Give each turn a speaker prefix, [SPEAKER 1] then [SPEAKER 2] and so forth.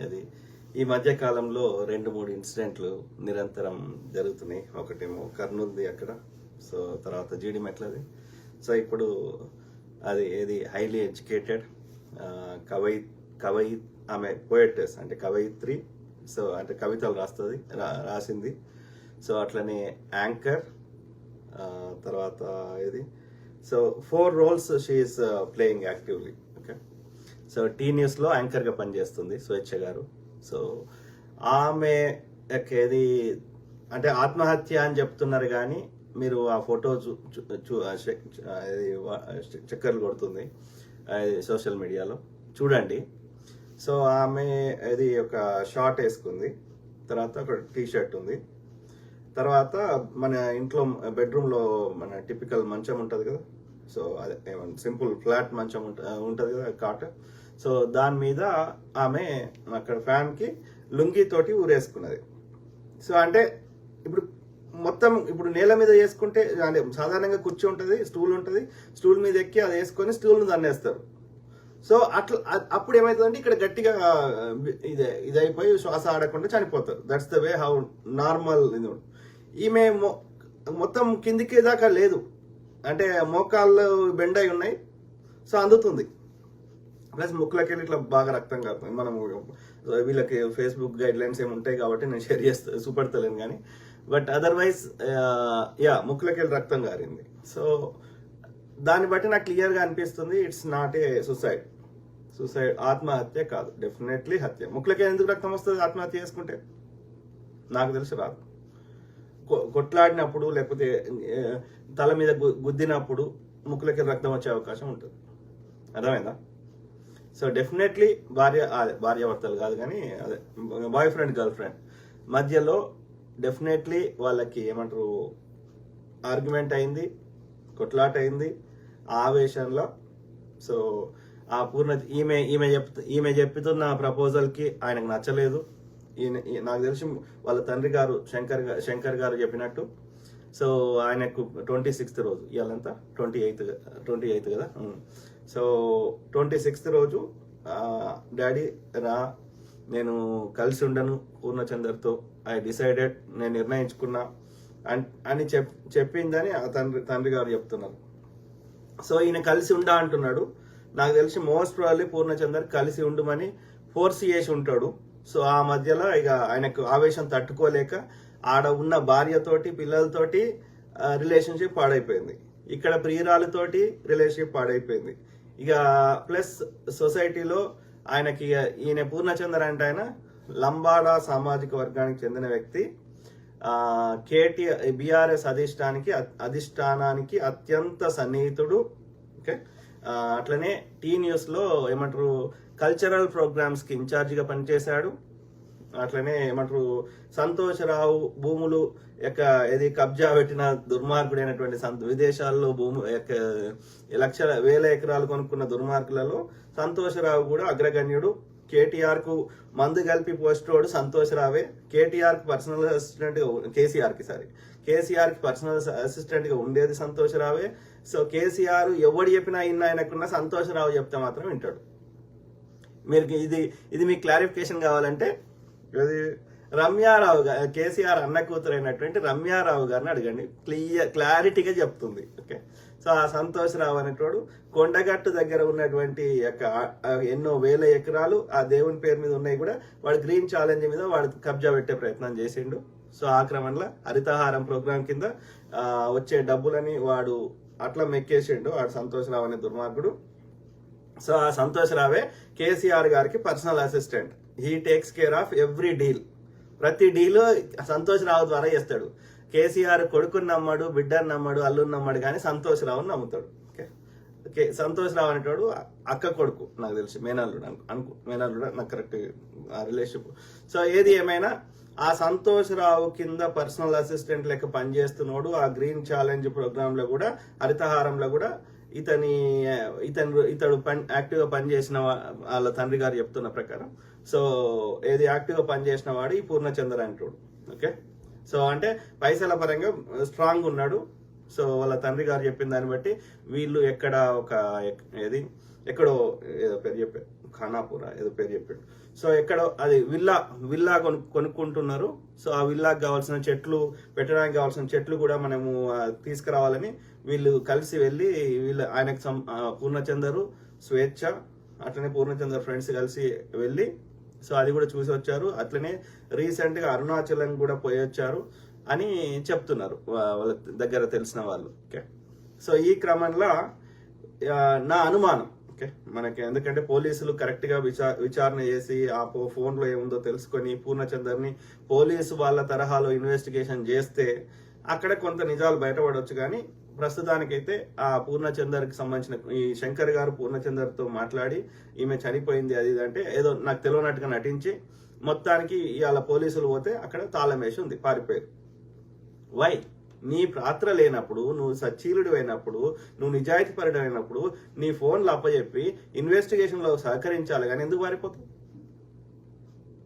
[SPEAKER 1] ఇది ఈ మధ్య కాలంలో రెండు మూడు ఇన్సిడెంట్లు నిరంతరం జరుగుతున్నాయి. ఒకటేమో కర్నూలుది అక్కడ. సో తర్వాత జీడి మెట్లది. సో ఇప్పుడు అది ఏది హైలీ ఎడ్యుకేటెడ్ కవై కవయి ఆమె పోయట్రెస్ అంటే కవయిత్రి సో అంటే కవితలు రాస్తుంది రా- రాసింది. సో అట్లనే యాంకర్ తర్వాత ఇది so four roles she is playing actively. So T న్యూస్లో యాంకర్గా పనిచేస్తుంది స్వేచ్ఛ గారు. సో ఆమె ఏది అంటే ఆత్మహత్య అని చెప్తున్నారు కానీ మీరు ఆ ఫోటో చూ చూ- చూ- చక్కర్లు కొడుతుంది సోషల్ మీడియాలో. చూడండి. సో ఆమె ఇది ఒక షార్ట్ వేసుకుంది. తర్వాత ఒక టీ షర్ట్ ఉంది. తర్వాత మన ఇంట్లో బెడ్రూమ్లో మన టిపికల్ మంచం ఉంటుంది కదా సో అదే ఏమన్నా సింపుల్ ఫ్లాట్ మంచం ఉంటుంది కదా కాట్. సో దాని మీద ఆమె అక్కడ ఫ్యాన్కి లుంగి తోటి ఊరేసుకున్నది. సో అంటే ఇప్పుడు మొత్తం ఇప్పుడు నేల మీద వేసుకుంటే అంటే సాధారణంగా కుర్చీ ఉంటుంది స్టూల్ ఉంటుంది స్టూల్ మీద ఎక్కి అది వేసుకొని స్టూల్ను దండేస్తారు. సో అట్లా అప్పుడు ఏమవుతుందంటే ఇక్కడ గట్టిగా ఇదే ఇదైపోయి శ్వాస ఆడకుండా చనిపోతారు. That's the way how normal ఇది ఈమె మొ- మొత్తం కిందికి దాకా లేదు. అంటే మోకాళ్ళు బెండ్ అయి ఉన్నాయి. సో అందుతుంది. ప్లస్ ముక్కులకి ఇట్లా బాగా రక్తం కారుతుంది. మనం వీళ్ళకి ఫేస్బుక్ గైడ్ లైన్స్ ఏమి ఉంటాయి కాబట్టి నేను షేర్ చేస్తా చూపెడతలేను కానీ. బట్ అదర్వైజ్ యా ముక్కులకి వెళ్ళి రక్తం కారింది. సో దాన్ని బట్టి నాకు క్లియర్గా అనిపిస్తుంది it's not a suicide. Suicide ఆత్మహత్య కాదు. డెఫినెట్లీ హత్య. ముక్కులకి ఎందుకు రక్తం వస్తుంది ఆత్మహత్య చేసుకుంటే? నాకు తెలుసు రాదు. కొ- కొట్లాడినప్పుడు లేకపోతే తల మీద గుద్దినప్పుడు ముక్కులకి రక్తం వచ్చే అవకాశం ఉంటుంది. అర్థమైందా? సో డెఫినెట్లీ భార్య అదే భార్యాభర్తలు కాదు కానీ అదే బాయ్ ఫ్రెండ్ గర్ల్ ఫ్రెండ్ మధ్యలో డెఫినెట్లీ వాళ్ళకి ఏమంటారు ఆర్గ్యుమెంట్ అయింది కొట్లాట అయింది ఆ ఆవేశంలో. సో ఆ పూర్ణ ఈమె ఈమె చెప్తు ఈమె చెప్తున్న ప్రపోజల్కి ఆయనకు నచ్చలేదు. ఈయన ఈ- నాకు తెలిసి వాళ్ళ తండ్రి గారు శంకర్ గారు శంకర్ గారు చెప్పినట్టు సో ఆయనకు ట్వంటీ సిక్స్త్ రోజు ఇవాళంతా ట్వంటీ ఎయిత్ ట్వంటీ ఎయిత్ కదా. సో ట్వంటీ సిక్స్త్ రోజు డాడీ రా నేను కలిసి ఉండను పూర్ణచందర్తో. ఐ డిసైడెడ్ నేను నిర్ణయించుకున్నా. అన్- అని చెప్ చెప్పిందని ఆ తండ్రి తండ్రి గారు చెప్తున్నారు. సో ఈయన కలిసి ఉండా అంటున్నాడు. నాకు తెలిసి మోస్ట్ ప్రాబ్లీ పూర్ణచందర్ కలిసి ఉండమని ఫోర్స్ చేసి ఉంటాడు. సో ఆ మధ్యలో ఇక ఆయనకు ఆవేశం తట్టుకోలేక ఆడ ఉన్న భార్యతోటి పిల్లలతోటి రిలేషన్షిప్ పాడైపోయింది. ఇక్కడ ప్రియురాలతోటి రిలేషన్షిప్ పాడైపోయింది. ఇక ప్లస్ సొసైటీలో ఆయనకి ఇక ఈయన పూర్ణచందర్ అంటే ఆయన లంబాడా సామాజిక వర్గానికి చెందిన వ్యక్తి. కేటీ బీఆర్ఎస్ అధిష్టానికి అధిష్టానానికి అత్యంత సన్నిహితుడు. ఓకే? అట్లనే టీ న్యూస్లో ఏమంటారు కల్చరల్ ప్రోగ్రామ్స్కి ఇన్ఛార్జిగా పనిచేశాడు. అట్లనే ఏమంటారు సంతోషరావు భూములు యొక్క ఏది కబ్జా పెట్టిన దుర్మార్గుడైనటువంటి సంత విదేశాల్లో భూము యొక్క లక్షల వేల ఎకరాలు కొనుక్కున్న దుర్మార్గులలో సంతోషరావు కూడా అగ్రగణ్యుడు. కేటీఆర్కు మందు కలిపి పోస్టోడు సంతోషరావే. కేటీఆర్కు పర్సనల్ అసిస్టెంట్గా కేసీఆర్కి సారీ కేసీఆర్కి పర్సనల్ అసిస్టెంట్గా ఉండేది సంతోషరావే. సో కేసీఆర్ ఎవడు చెప్పినా ఇన్న ఆయనకున్న సంతోషరావు చెప్తే మాత్రం వింటాడు. మీరు ఇది ఇది మీకు క్లారిఫికేషన్ కావాలంటే రమ్యారావు గారు కేసీఆర్ అన్న కూతురు అయినటువంటి రమ్యారావు గారిని అడగండి. క్లియర్ క్లారిటీగా చెప్తుంది. ఓకే? సో ఆ సంతోషరావు అనేటోడు కొండగట్టు దగ్గర ఉన్నటువంటి యొక్క ఎన్నో వేల ఎకరాలు ఆ దేవుని పేరు మీద ఉన్నాయి కూడా. వాడు గ్రీన్ ఛాలెంజ్ మీద వాడు కబ్జా పెట్టే ప్రయత్నం చేసిండు. సో ఆ క్రమంలో హరితహారం ప్రోగ్రాం కింద వచ్చే డబ్బులని వాడు అట్లా మెక్కేసిండు వాడు సంతోషరావు అనే దుర్మార్గుడు. సో ఆ సంతోష్ రావే కేసీఆర్ గారికి personal assistant. He takes care of every deal ప్రతి డీల్ సంతోష్ రావు ద్వారా చేస్తాడు. కేసీఆర్ కొడుకుని నమ్మడు బిడ్డని నమ్మడు అల్లుని నమ్మడు కానీ సంతోష్ రావుని నమ్ముతాడు. ఓకే ఓకే సంతోష్ రావు అనేటోడు అక్క కొడుకు నాకు తెలిసి. మేనల్లుడు అను అనుకు. మేనల్లుడు? నాకు కరెక్ట్ ఆ రిలేషన్షిప్ సో ఏది ఏమైనా ఆ సంతోష్ రావు కింద పర్సనల్ అసిస్టెంట్ లెక్క పనిచేస్తున్నాడు. ఆ గ్రీన్ ఛాలెంజ్ ప్రోగ్రాంలో కూడా హరితహారంలో కూడా ఇతని ఇతను ఇతడు పని యాక్టివ్గా పనిచేసిన వాళ్ళ తండ్రి గారు చెప్తున్న ప్రకారం. సో ఏది యాక్టివ్గా పనిచేసిన వాడు ఈ పూర్ణచంద్ర అంటాడు. ఓకే? సో అంటే పైసల పరంగా స్ట్రాంగ్ ఉన్నాడు. సో వాళ్ళ తండ్రి గారు చెప్పిన దాన్ని బట్టి వీళ్ళు ఎక్కడ ఒక ఏది? ఎక్కడో ఏదో పేరు చెప్పారు ఖానాపూర ఏదో పేరు చెప్పాడు. సో ఎక్కడో అది విల్లా విల్లా కొను కొనుక్కుంటున్నారు. సో ఆ విల్లాకి కావాల్సిన చెట్లు పెట్టడానికి కావాల్సిన చెట్లు కూడా మనము తీసుకురావాలని వీళ్ళు కలిసి వెళ్ళి వీళ్ళు ఆయనకు సం పూర్ణచందరు స్వేచ్ఛ అట్లనే పూర్ణచందర్ ఫ్రెండ్స్ కలిసి వెళ్ళి సో అది కూడా చూసి వచ్చారు అట్లనే రీసెంట్గా అరుణాచలం కూడా పోయి వచ్చారు అని చెప్తున్నారు. వాళ్ళ దగ్గర తెలిసిన వాళ్ళు. ఓకే? సో ఈ క్రమంలో నా అనుమానం. ఓకే? మనకి ఎందుకంటే పోలీసులు కరెక్ట్గా విచార విచారణ చేసి ఆ ఫో- ఏముందో తెలుసుకొని పూర్ణచందర్ని పోలీసు వాళ్ళ తరహాలో ఇన్వెస్టిగేషన్ చేస్తే అక్కడ కొంత నిజాలు బయటపడవచ్చు కానీ ప్రస్తుతానికైతే ఆ పూర్ణచందర్కి సంబంధించిన ఈ శంకర్ గారు పూర్ణచందర్తో మాట్లాడి ఈమె చనిపోయింది అది ఇది అంటే ఏదో నాకు తెలియనట్టుగా నటించి మొత్తానికి ఇవాళ పోలీసులు పోతే అక్కడ తాళం వేసి ఉంది పారిపోయారు. వై? నీ పాత్ర లేనప్పుడు నువ్వు సచ్చీలుడు అయినప్పుడు నువ్వు నిజాయితీ అయినప్పుడు నీ ఫోన్లు అప్పచెప్పి ఇన్వెస్టిగేషన్లో సహకరించాలి కానీ ఎందుకు పారిపోతావు